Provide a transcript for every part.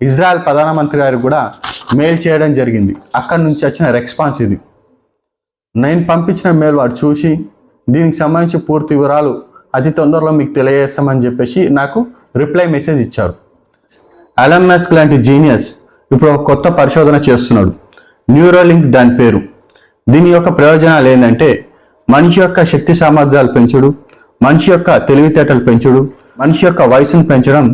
Israel ప్రధానమంత్రి గారికి కూడా మెయిల్ చేయడం జరిగింది. అక్కడి నుంచి వచ్చిన రెస్పాన్స్ ఇది. నేను పంపించిన మెయిల్ వాడు చూసి దీనికి సంబంధించి పూర్తి వివరాలు అతి తొందరలో మీకు తెలియజేస్తామని చెప్పేసి నాకు రిప్లై మెసేజ్ ఇచ్చారు. అలన్ మస్క్ లాంటి జీనియస్ ఇప్పుడు ఒక కొత్త పరిశోధన చేస్తున్నాడు. న్యూరోలింక్ దాని పేరు. దీని యొక్క ప్రయోజనాలు ఏంటంటే మనిషి యొక్క శక్తి సామర్థ్యాలు పెంచుడు మనిషి యొక్క తెలివితేటలు పెంచుడు మనిషి యొక్క వయసును పెంచడం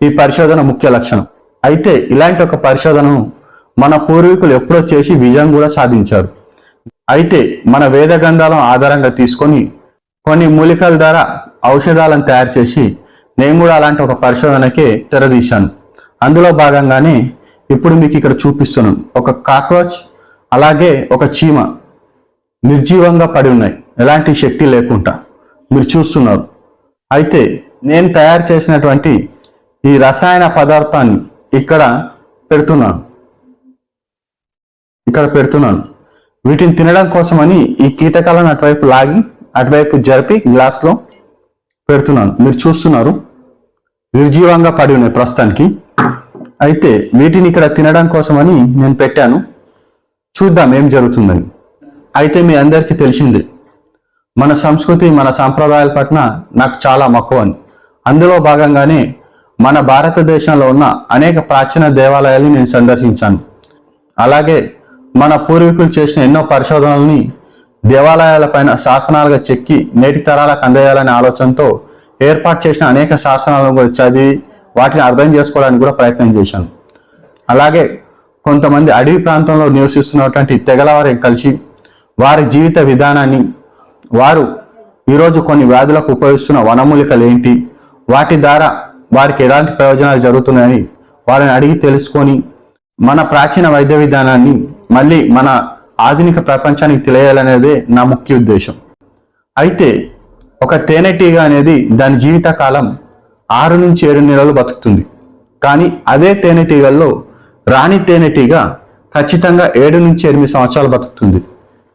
ఈ పరిశోధన ముఖ్య లక్షణం. అయితే ఇలాంటి ఒక పరిశోధనను మన పూర్వీకులు ఎప్పుడో చేసి విజయం కూడా సాధించారు. అయితే మన వేద గ్రంథాలను ఆధారంగా తీసుకొని కొన్ని మూలికల ద్వారా ఔషధాలను తయారు చేసి నేను కూడా అలాంటి ఒక పరిశోధనకే తెరదీశాను. అందులో భాగంగానే ఇప్పుడు మీకు ఇక్కడ చూపిస్తున్నాను. ఒక కాక్రోచ్ అలాగే ఒక చీమ నిర్జీవంగా పడి ఉన్నాయి. ఎలాంటి శక్తి లేకుండా మీరు చూస్తున్నారు. అయితే నేను తయారు చేసినటువంటి ఈ రసాయన పదార్థాన్ని ఇక్కడ పెడుతున్నాను. ఇక్కడ పెడుతున్నాను. వీటిని తినడం కోసమని ఈ కీటకాలను అటువైపు లాగి అటువైపు జరిపి గ్లాస్లో పెడుతున్నాను. మీరు చూస్తున్నారు నిర్జీవంగా పడి ఉన్నాయి ప్రస్తుతానికి. అయితే వీటిని ఇక్కడ తినడం కోసమని నేను పెట్టాను. చూద్దాం ఏం జరుగుతుందని. అయితే మీ అందరికీ తెలిసిందే మన సంస్కృతి మన సాంప్రదాయాల పట్ల నాకు చాలా మక్కువ అని. అందులో భాగంగానే మన భారతదేశంలో ఉన్న అనేక ప్రాచీన దేవాలయాలు నేను సందర్శించాను. అలాగే మన పూర్వీకులు చేసిన ఎన్నో పరిశోధనల్ని దేవాలయాలపైన శాసనాలుగా చెక్కి నేటి తరాలకు అందజేయాలనే ఆలోచనతో ఏర్పాటు చేసిన అనేక శాసనాలను కూడా చదివి వాటిని అర్థం చేసుకోవడానికి కూడా ప్రయత్నం చేశాను. అలాగే కొంతమంది అడవి ప్రాంతంలో నివసిస్తున్నటువంటి తెగలవారిని కలిసి వారి జీవిత విధానాన్ని వారు ఈరోజు కొన్ని వ్యాధులకు ఉపయోగిస్తున్న వనమూలికలు ఏంటి వాటి ద్వారా వారికి ఎలాంటి ప్రయోజనాలు జరుగుతున్నాయని వారిని అడిగి తెలుసుకొని మన ప్రాచీన వైద్య విధానాన్ని మళ్ళీ మన ఆధునిక ప్రపంచానికి తెలియాలనేదే నా ముఖ్య ఉద్దేశం. అయితే ఒక తేనెటీగ అనేది దాని జీవిత కాలం ఆరు నుంచి ఏడు నెలలు బతుకుతుంది. కానీ అదే తేనెటీగల్లో రాణి తేనెటీగ ఖచ్చితంగా ఏడు నుంచి ఎనిమిది సంవత్సరాలు బతుకుతుంది.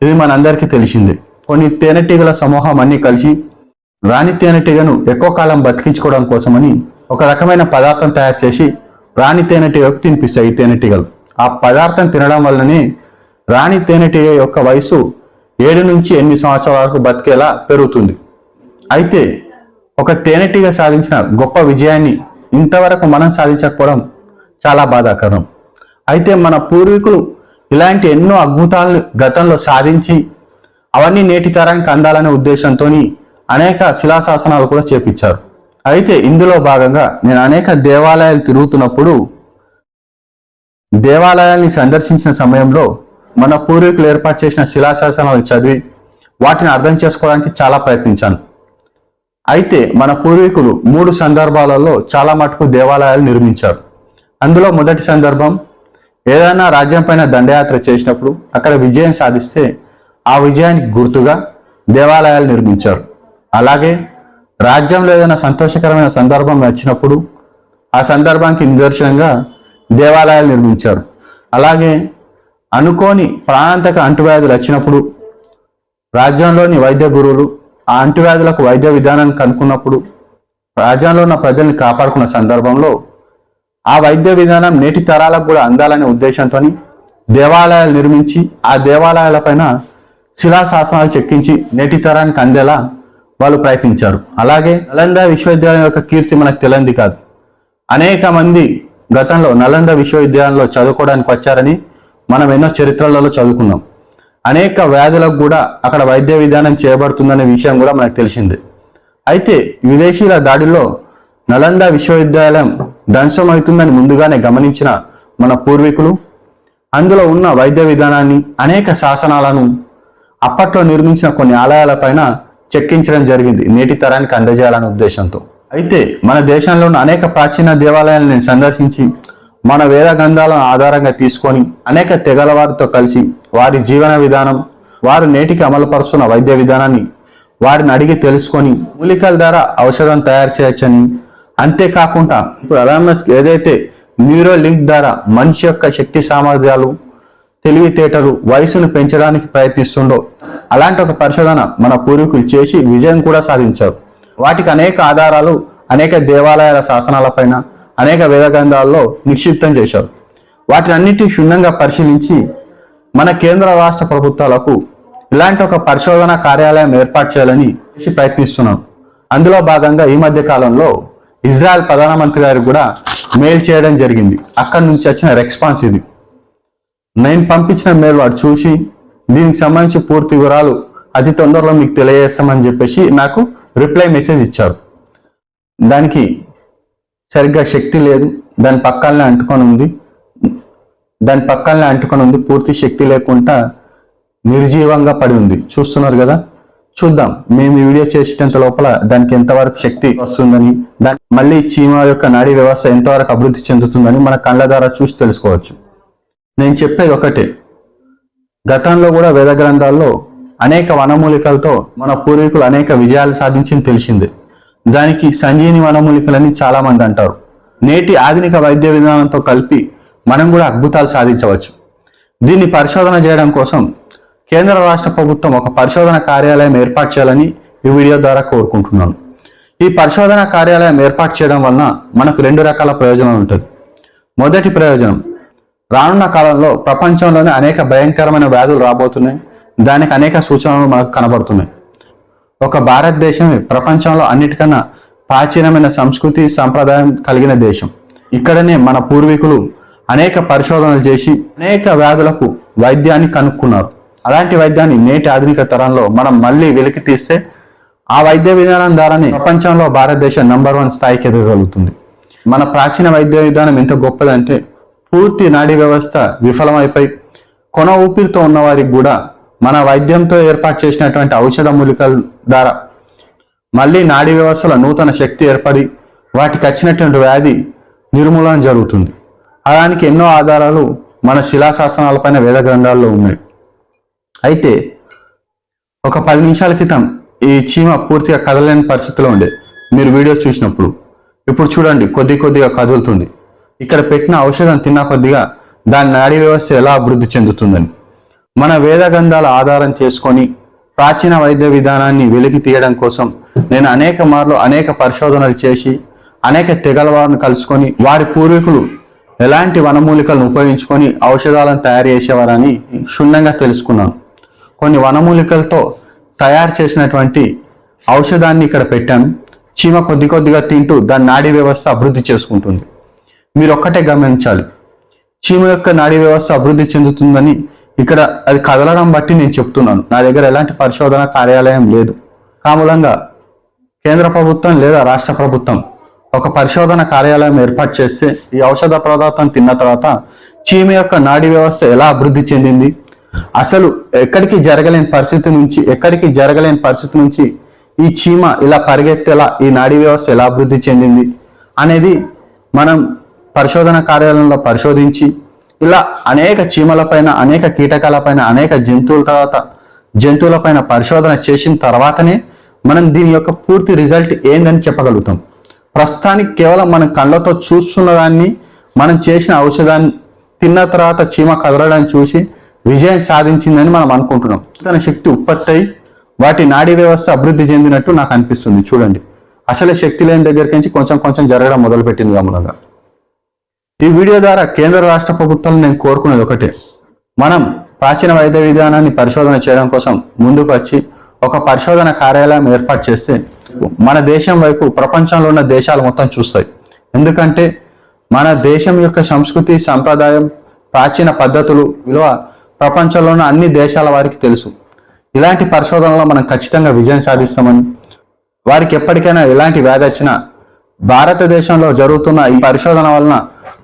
ఇది మనందరికీ తెలిసిందే. కొన్ని తేనెటీగల సమూహం అన్ని కలిసి రాణి తేనెటీగను ఎక్కువ కాలం బతికించుకోవడం కోసమని ఒక రకమైన పదార్థం తయారు చేసి రాణి తేనెటీగకు తినిపిస్తాయి ఈ తేనెటీగలు. ఆ పదార్థం తినడం వల్లనే రాణి తేనెటీగ యొక్క వయసు ఏడు నుంచి ఎనిమిది సంవత్సరాల వరకు బతికేలా పెరుగుతుంది. అయితే ఒక తేనెటీగ సాధించిన గొప్ప విజయాన్ని ఇంతవరకు మనం సాధించకపోవడం చాలా బాధాకరం. అయితే మన పూర్వీకులు ఇలాంటి ఎన్నో అద్భుతాలను గతంలో సాధించి అవన్నీ నేటి తరానికి అందాలనే ఉద్దేశంతో అనేక శిలాశాసనాలు కూడా చేపించారు. అయితే ఇందులో భాగంగా నేను అనేక దేవాలయాలు తిరుగుతున్నప్పుడు దేవాలయాల్ని సందర్శించిన సమయంలో మన పూర్వీకులు ఏర్పాటు చేసిన శిలాశాసనాలు చదివి వాటిని అర్థం చేసుకోవడానికి చాలా ప్రయత్నించాను. అయితే మన పూర్వీకులు మూడు సందర్భాలలో చాలా మటుకు దేవాలయాలు నిర్మించారు. అందులో మొదటి సందర్భం ఏదైనా రాజ్యం పైన దండయాత్ర చేసినప్పుడు అక్కడ విజయం సాధిస్తే ఆ విజయానికి గుర్తుగా దేవాలయాలు నిర్మించారు. అలాగే రాజ్యంలో ఏదైనా సంతోషకరమైన సందర్భం వచ్చినప్పుడు ఆ సందర్భానికి నిదర్శనంగా దేవాలయాలు నిర్మించారు. అలాగే అనుకోని ప్రాణాంతక అంటువ్యాధులు వచ్చినప్పుడు రాజ్యంలోని వైద్య గురువులు ఆ అంటువ్యాధులకు వైద్య విధానాన్ని కనుక్కున్నప్పుడు రాజ్యంలో ఉన్న ప్రజల్ని కాపాడుకున్న సందర్భంలో ఆ వైద్య విధానం నేటి తరాలకు కూడా అందాలనే ఉద్దేశంతో దేవాలయాలు నిర్మించి ఆ దేవాలయాలపైన శిలాశాసనాలు చెక్కించి నేటి తరానికి అందేలా వాళ్ళు ప్రయత్నించారు. అలాగే నలంద విశ్వవిద్యాలయం యొక్క కీర్తి మనకు తెలియంది కాదు. అనేక మంది గతంలో నలంద విశ్వవిద్యాలయంలో చదువుకోవడానికి వచ్చారని మనం ఎన్నో చరిత్రలలో చదువుకున్నాం. అనేక వ్యాధులకు కూడా అక్కడ వైద్య విధానం చేయబడుతుందనే విషయం కూడా మనకు తెలిసింది. అయితే విదేశీయుల దాడిలో నలంద విశ్వవిద్యాలయం ధ్వంసమవుతుందని ముందుగానే గమనించిన మన పూర్వీకులు అందులో ఉన్న వైద్య విధానాన్ని అనేక శాసనాలను అప్పట్లో నిర్మించిన కొన్ని ఆలయాలపైన చెక్కించడం జరిగింది. నేటి తరానికి అందజేయాలనే ఉద్దేశంతో. అయితే మన దేశంలో ఉన్న అనేక ప్రాచీన దేవాలయాలను సందర్శించి మన వేద గ్రంథాలను ఆధారంగా తీసుకొని అనేక తెగల వారితో కలిసి వారి జీవన విధానం వారు నేటికి అమలుపరుస్తున్న వైద్య విధానాన్ని వారిని అడిగి తెలుసుకొని మూలికల ద్వారా ఔషధం తయారు చేయొచ్చని అంతేకాకుండా ఇప్పుడు అలామస్ ఏదైతే న్యూరో లింక్ ద్వారా మనిషి యొక్క శక్తి సామర్థ్యాలు తెలివితేటలు వయసును పెంచడానికి ప్రయత్నిస్తుండో అలాంటి ఒక పరిశోధన మన పూర్వీకులు చేసి విజయం కూడా సాధించారు. వాటికి అనేక ఆధారాలు అనేక దేవాలయాల శాసనాలపైన అనేక వేదగ్రంథాల్లో నిక్షిప్తం చేశారు. వాటిని అన్నిటిని క్షుణ్ణంగా పరిశీలించి మన కేంద్ర రాష్ట్ర ప్రభుత్వాలకు ఇలాంటి ఒక పరిశోధన కార్యాలయం ఏర్పాటు చేయాలని ప్రయత్నిస్తున్నాం. అందులో భాగంగా ఈ మధ్య కాలంలో ఇజ్రాయెల్ ప్రధానమంత్రి గారికి కూడా మెయిల్ చేయడం జరిగింది. అక్కడి నుంచి వచ్చిన రెస్పాన్స్ ఇది. నేను పంపించిన మెయిల్ వాడు చూసి దీనికి సంబంధించి పూర్తి వివరాలు అతి తొందరలో మీకు తెలియజేస్తామని చెప్పేసి నాకు రిప్లై మెసేజ్ ఇచ్చారు. దానికి సరిగ్గా శక్తి లేదు. దాని పక్కనే అంటుకొని ఉంది. దాని పక్కనే అంటుకొని ఉంది. పూర్తి శక్తి లేకుండా నిర్జీవంగా పడి ఉంది. చూస్తున్నారు కదా? చూద్దాం. మేము ఈ వీడియో చేసేటంత లోపల దానికి ఎంతవరకు శక్తి వస్తుందని దాని మళ్ళీ చీమ యొక్క నాడీ వ్యవస్థ ఎంతవరకు అభివృద్ధి చెందుతుందని మన కళ్ళ ద్వారా చూసి తెలుసుకోవచ్చు. నేను చెప్పేది ఒకటే. గతంలో కూడా వేద గ్రంథాల్లో అనేక వనమూలికలతో మన పూర్వీకులు అనేక విజయాలు సాధించింది తెలిసిందే. దానికి సంజీని వనమూలికలని చాలా మంది అంటారు. నేటి ఆధునిక వైద్య విధానంతో కలిపి మనం కూడా అద్భుతాలు సాధించవచ్చు. దీన్ని పరిశోధన చేయడం కోసం కేంద్ర రాష్ట్ర ప్రభుత్వం ఒక పరిశోధన కార్యాలయం ఏర్పాటు చేయాలని ఈ వీడియో ద్వారా కోరుకుంటున్నాను. ఈ పరిశోధన కార్యాలయం ఏర్పాటు చేయడం వలన మనకు రెండు రకాల ప్రయోజనం ఉంటుంది మొదటి ప్రయోజనం రానున్న కాలంలో ప్రపంచంలోనే అనేక భయంకరమైన వ్యాధులు రాబోతున్నాయి. దానికి అనేక సూచనలు మనకు కనబడుతున్నాయి. ఒక భారతదేశమే ప్రపంచంలో అన్నిటికన్నా ప్రాచీనమైన సంస్కృతి సంప్రదాయం కలిగిన దేశం. ఇక్కడనే మన పూర్వీకులు అనేక పరిశోధనలు చేసి అనేక వ్యాధులకు వైద్యాన్ని కనుక్కున్నారు. అలాంటి వైద్యాన్ని నేటి ఆధునిక తరంలో మనం మళ్ళీ వెలికి తీస్తే ఆ వైద్య విధానం ద్వారానే ప్రపంచంలో భారతదేశం నంబర్ వన్ స్థాయికి ఎదగలుగుతుంది. మన ప్రాచీన వైద్య విధానం ఎంత గొప్పదంటే పూర్తి నాడీ వ్యవస్థ విఫలమైపోయి కొన ఊపిరితో ఉన్నవారికి కూడా మన వైద్యంతో ఏర్పాటు చేసినటువంటి ఔషధ మూలికల ద్వారా మళ్ళీ నాడీ వ్యవస్థలో నూతన శక్తి ఏర్పడి వాటికి వచ్చినటువంటి వ్యాధి నిర్మూలన జరుగుతుంది. అలానికి ఎన్నో ఆధారాలు మన శిలాశాసనాలపైన వేద గ్రంథాల్లో ఉన్నాయి. అయితే ఒక పది నిమిషాల క్రితం ఈ చీమ పూర్తిగా కదలలేని పరిస్థితిలో ఉండే. మీరు వీడియో చూసినప్పుడు ఇప్పుడు చూడండి కొద్ది కొద్దిగా కదులుతుంది. ఇక్కడ పెట్టిన ఔషధం తిన్న కొద్దిగా దాని నాడీ వ్యవస్థ ఎలా అభివృద్ధి చెందుతుందని. మన వేద గ్రంథాల ఆధారం చేసుకొని ప్రాచీన వైద్య విధానాన్ని వెలికి తీయడం కోసం నేను అనేక మార్లు అనేక పరిశోధనలు చేసి అనేక తెగల వారిని కలుసుకొని వారి పూర్వీకులు ఎలాంటి వనమూలికలను ఉపయోగించుకొని ఔషధాలను తయారు చేసేవారని క్షుణ్ణంగా తెలుసుకున్నాను. కొన్ని వనమూలికలతో తయారు చేసినటువంటి ఔషధాన్ని ఇక్కడ పెట్టాను. చీమ కొద్ది కొద్దిగా తింటూ దాని నాడీ వ్యవస్థ అభివృద్ధి చేసుకుంటుంది. మీరు ఒక్కటే గమనించాలి. చీమ యొక్క నాడీ వ్యవస్థ అభివృద్ధి చెందుతుందని ఇక్కడ అది కదలడం బట్టి నేను చెప్తున్నాను. నా దగ్గర ఎలాంటి పరిశోధన కార్యాలయం లేదు. కామూలంగా కేంద్ర ప్రభుత్వం లేదా రాష్ట్ర ప్రభుత్వం ఒక పరిశోధన కార్యాలయం ఏర్పాటు చేస్తే ఈ ఔషధ పదార్థం తిన్న తర్వాత చీమ యొక్క నాడీ వ్యవస్థ ఎలా అభివృద్ధి చెందింది? అసలు ఎక్కడికి జరగలేని పరిస్థితి నుంచి ఎక్కడికి జరగలేని పరిస్థితి నుంచి ఈ చీమ ఇలా పరిగెత్తేలా ఈ నాడీ వ్యవస్థ ఎలా అభివృద్ధి చెందింది అనేది మనం పరిశోధన కార్యాలయంలో పరిశోధించి ఇలా అనేక చీమలపైన అనేక కీటకాలపైన అనేక జంతువుల తర్వాత జంతువులపైన పరిశోధన చేసిన తర్వాతనే మనం దీని యొక్క పూర్తి రిజల్ట్ ఏందని చెప్పగలుగుతాం. ప్రస్తుతానికి కేవలం మన కళ్ళతో చూస్తున్న దాన్ని మనం చేసిన ఔషధాన్ని తిన్న తర్వాత చీమ కదలడాన్ని చూసి విజయం సాధించిందని మనం అనుకుంటున్నాం. తన శక్తి ఉత్పత్తి అయి వాటి నాడీ వ్యవస్థ అభివృద్ధి చెందినట్టు నాకు అనిపిస్తుంది. చూడండి. అసలే శక్తి లేని దగ్గరికి నుంచి కొంచెం కొంచెం జరగడం మొదలుపెట్టింది గమనంగా ఈ వీడియో ద్వారా కేంద్ర రాష్ట్ర ప్రభుత్వం నేను కోరుకునేది ఒకటే. మనం ప్రాచీన వైద్య విధానాన్ని పరిశోధన చేయడం కోసం ముందుకు వచ్చి ఒక పరిశోధన కార్యాలయం ఏర్పాటు చేస్తే మన దేశం వైపు ప్రపంచంలో ఉన్న దేశాలు మొత్తం చూస్తాయి. ఎందుకంటే మన దేశం యొక్క సంస్కృతి సంప్రదాయం ప్రాచీన పద్ధతులు విలువ ప్రపంచంలో ఉన్న అన్ని దేశాల వారికి తెలుసు. ఇలాంటి పరిశోధనలో మనం ఖచ్చితంగా విజయం సాధిస్తామని వారికి ఎప్పటికైనా ఎలాంటి వ్యాధి వచ్చినా భారతదేశంలో జరుగుతున్న ఈ పరిశోధన వలన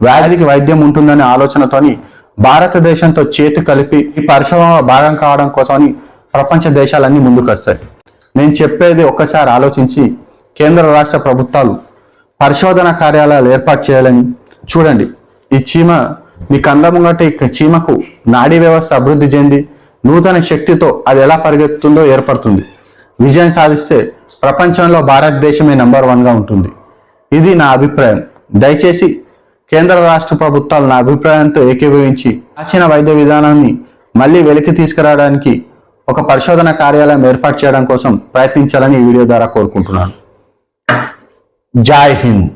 వ్యాధికి వైద్యం ఉంటుందనే ఆలోచనతోని భారతదేశంతో చేతి కలిపి ఈ పరిశ్రమ భాగం కావడం కోసమని ప్రపంచ దేశాలన్నీ ముందుకు వస్తాయి నేను చెప్పేది ఒక్కసారి ఆలోచించి కేంద్ర రాష్ట్ర ప్రభుత్వాలు పరిశోధన కార్యాలయాలు ఏర్పాటు చేయాలని చూడండి. ఈ చీమ మీ కంద ముంగట ఈ చీమకు నాడీ వ్యవస్థ అభివృద్ధి చెంది నూతన శక్తితో అది ఎలా పరిగెత్తుందో ఏర్పడుతుంది. విజయం సాధిస్తే ప్రపంచంలో భారతదేశమే నంబర్ వన్గా ఉంటుంది. ఇది నా అభిప్రాయం. దయచేసి కేంద్ర రాష్ట్ర ప్రభుత్వాలు నా అభిప్రాయంతో ఏకీభవించి ప్రాచీన వైద్య విధానాన్ని మళ్ళీ వెలికి తీసుకురావడానికి ఒక పరిశోధన కార్యాలయం ఏర్పాటు చేయడం కోసం ప్రయత్నించాలని ఈ వీడియో ద్వారా కోరుకుంటున్నాను. జై హింద్.